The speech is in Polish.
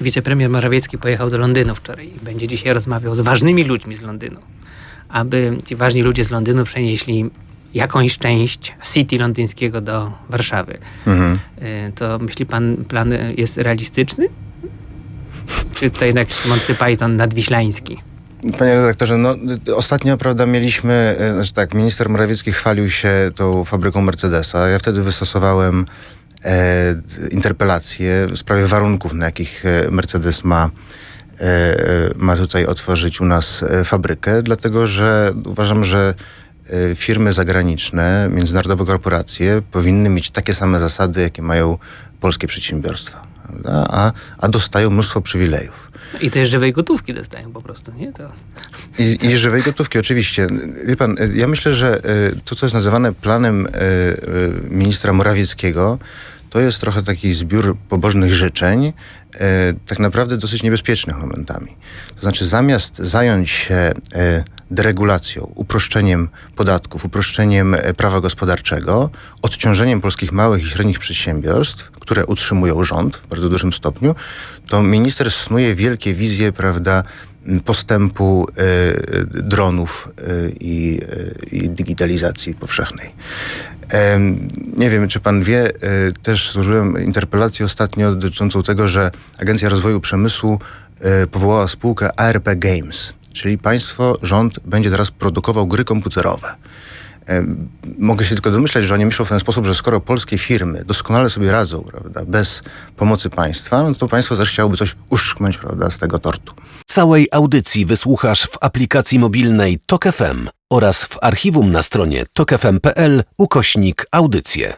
Wicepremier Morawiecki pojechał do Londynu wczoraj i będzie dzisiaj rozmawiał z ważnymi ludźmi z Londynu, aby ci ważni ludzie z Londynu przenieśli jakąś część City londyńskiego do Warszawy. Mhm. Y, To myśli pan, plan jest realistyczny? Czy to jednak Monty Python nadwiślański? Panie redaktorze, no ostatnio, prawda, mieliśmy, y, znaczy tak, minister Morawiecki chwalił się tą fabryką Mercedesa. Ja wtedy wystosowałem e, interpelację w sprawie warunków, na jakich e, Mercedes ma, e, e, ma tutaj otworzyć u nas e, fabrykę, dlatego że uważam, że e, firmy zagraniczne, międzynarodowe korporacje powinny mieć takie same zasady, jakie mają polskie przedsiębiorstwa. Prawda? A, a dostają mnóstwo przywilejów. I też żywej gotówki dostają po prostu, nie? To... I, I żywej gotówki, oczywiście. Wie pan, ja myślę, że y, to, co jest nazywane planem y, y, ministra Morawieckiego, to jest trochę taki zbiór pobożnych życzeń, y, tak naprawdę dosyć niebezpiecznych momentami. To znaczy, zamiast zająć się y, deregulacją, uproszczeniem podatków, uproszczeniem y, prawa gospodarczego, odciążeniem polskich małych i średnich przedsiębiorstw, które utrzymują rząd w bardzo dużym stopniu, to minister snuje wielkie wizje, prawda, postępu y, dronów i, y, digitalizacji powszechnej. Nie wiem, czy pan wie, y, też złożyłem interpelację ostatnio dotyczącą tego, że Agencja Rozwoju Przemysłu y, powołała spółkę ARP Games, czyli państwo, rząd będzie teraz produkował gry komputerowe. Mogę się tylko domyślać, że oni myślą w ten sposób, że skoro polskie firmy doskonale sobie radzą, prawda, bez pomocy państwa, no to państwo też chciałoby coś uszczknąć, prawda, z tego tortu. Całej audycji wysłuchasz w aplikacji mobilnej Tok FM oraz w archiwum na stronie tokefm.pl ukośnik audycje.